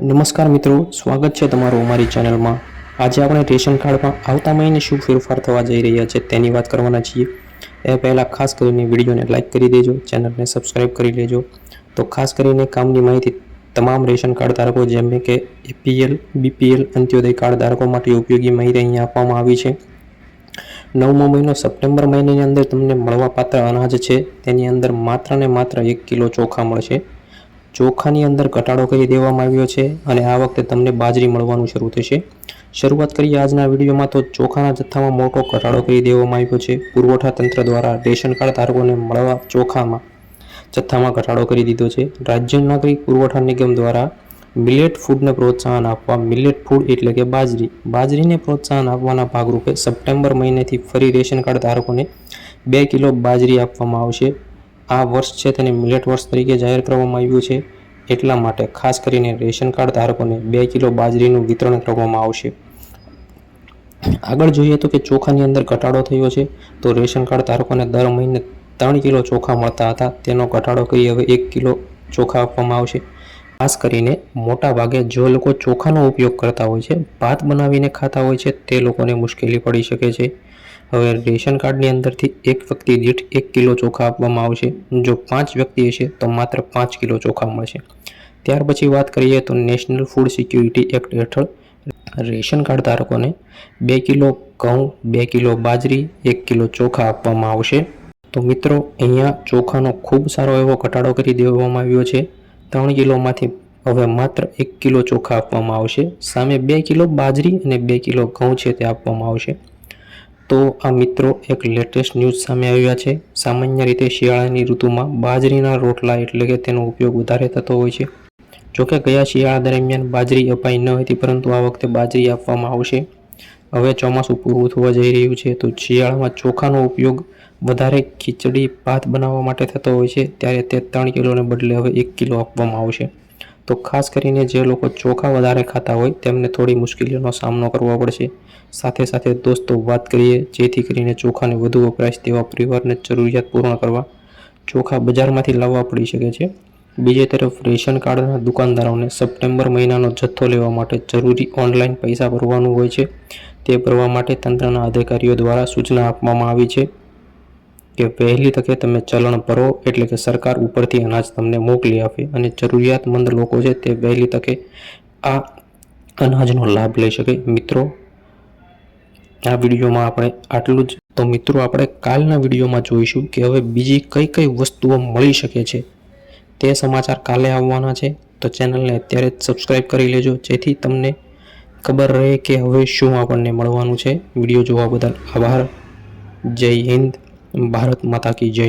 નમસ્કાર મિત્રો, સ્વાગત છે તમારું અમારી ચેનલમાં. આજે આપણે રેશન કાર્ડમાં આવતા મહિને શું ફેરફાર થવા જઈ રહ્યા છે તેની વાત કરવાના છીએ. એ પહેલાં ખાસ કરીને વિડીયોને લાઇક કરી દેજો, ચેનલને સબસ્ક્રાઇબ કરી લેજો. તો ખાસ કરીને કામની માહિતી તમામ રેશન કાર્ડ ધારકો, જેમ કે એપીએલ બીપીએલ અંત્યોદય કાર્ડ ધારકો માટે ઉપયોગી માહિતી અહીંયા આપવામાં આવી છે. નવમો મહિનો સપ્ટેમ્બર મહિનાની અંદર તમને મળવાપાત્ર અનાજ છે. તેની અંદર માત્ર ને માત્ર એક કિલો ચોખા મળશે. ચોખાની અંદર ઘટાડો કરી દેવામાં આવ્યો છે અને આ વખતે તમને બાજરી મળવાનું શરૂ થશે. શરૂઆત કરીએ આજના વિડીયોમાં તો ચોખાના જથ્થામાં મોટો ઘટાડો કરી દેવામાં આવ્યો છે. પુરવઠા તંત્ર દ્વારા રેશન કાર્ડ ધારકોને મળવા ચોખામાં જથ્થામાં ઘટાડો કરી દીધો છે. રાજ્ય નાગરિક પુરવઠા નિગમ દ્વારા મિલેટ ફૂડને પ્રોત્સાહન આપવા મિલેટ ફૂડ એટલે કે બાજરી. બાજરીને પ્રોત્સાહન આપવાના ભાગરૂપે સપ્ટેમ્બર મહિનેથી ફરી રેશન કાર્ડ ધારકોને બે કિલો બાજરી આપવામાં આવશે. આ વર્ષ છે તેને મિલેટ વર્ષ તરીકે જાહેર કરવામાં આવ્યું છે. એટલા માટે ખાસ કરીને રેશન કાર્ડ ધારકોને બે કિલો બાજરીનું વિતરણ કરવામાં આવશે. આગળ જોઈએ તો કે ચોખાની અંદર ઘટાડો થયો છે. તો રેશન કાર્ડ ધારકોને દર મહિને ત્રણ કિલો ચોખા મળતા હતા. તેનો ઘટાડો કરી હવે એક કિલો ચોખા આપવામાં આવશે. ખાસ કરીને મોટા ભાગે જો લોકો ચોખાનો ઉપયોગ કરતા હોય છે, ભાત બનાવીને ખાતા હોય છે, તે લોકોને મુશ્કેલી પડી શકે છે. હવે રેશન કાર્ડની અંદરથી એક વ્યક્તિ દીઠ એક કિલો ચોખા આપવામાં આવશે. જો પાંચ વ્યક્તિ હશે, તો માત્ર પાંચ કિલો ચોખા મળશે. ત્યાર પછી વાત કરીએ તો નેશનલ ફૂડ સિક્યુરિટી એક્ટ હેઠળ રેશન કાર્ડ ધારકોને બે કિલો ઘઉં, બે કિલો બાજરી, એક કિલો ચોખા આપવામાં આવશે. તો મિત્રો, અહીંયા ચોખાનો ખૂબ સારો એવો ઘટાડો કરી દેવામાં આવ્યો છે. ત્રણ કિલોમાંથી હવે માત્ર એક કિલો ચોખા આપવામાં આવશે. સામે બે કિલો બાજરી અને બે કિલો ઘઉં છે તે આપવામાં આવશે. તો આ મિત્રો એક લેટેસ્ટ ન્યૂઝ સામે આવ્યા છે. સામાન્ય રીતે શિયાળાની ઋતુમાં બાજરીના રોટલા એટલે કે તેનો ઉપયોગ વધારે થતો હોય છે. જોકે ગયા શિયાળા દરમિયાન બાજરી અપાઈ ન હતી, પરંતુ આ વખતે બાજરી આપવામાં આવશે. હવે ચોમાસું પૂરું થવા જઈ રહ્યું છે, તો શિયાળામાં ચોખાનો ઉપયોગ વધારે ખીચડી ભાત બનાવવા માટે થતો હોય છે. ત્યારે તે ત્રણ કિલોને બદલે હવે એક કિલો આપવામાં આવશે. તો ખાસ કરીને જે લોકો ચોખા વધારે ખાતા હોય, તેમને થોડી મુશ્કેલીઓનો સામનો કરવો પડશે. સાથે સાથે દોસ્તો, વાત કરીએ જેથી કરીને ચોખાને વધુ વપરાશ તેવા પરિવારને જરૂરિયાત પૂર્ણ કરવા. ચોખા બજારમાંથી લાવવા પડી શકે છે. બીજી તરફ રેશન કાર્ડના દુકાનદારોને સપ્ટેમ્બર મહિનાનો જથ્થો લેવા માટે જરૂરી ઓનલાઈન પૈસા ભરવાનું હોય છે. તે ભરવા માટે તંત્રના અધિકારીઓ દ્વારા સૂચના આપવામાં આવી છે. કે વહેલી તકે તમે ચલણ ભરો એટલે કે સરકાર ઉપરથી અનાજ તમને મોકલી આપે અને જરૂરિયાતમંદ લોકો છે તે વહેલી તકે આ અનાજનો લાભ લઈ શકે. મિત્રો, આ વિડીયોમાં આપણે આટલું જ. તો મિત્રો, આપણે કાલના વિડીયોમાં જોઈશું કે હવે બીજી કઈ કઈ વસ્તુઓ મળી શકે છે. તે સમાચાર કાલે આવવાના છે. તો ચેનલને અત્યારે જ સબસ્ક્રાઈબ કરી લેજો, જેથી તમને ખબર રહે કે હવે શું આપણને મળવાનું છે. વીડિયો જોવા બદલ આભાર. જય હિન્દ. ભારત માતા કી જય.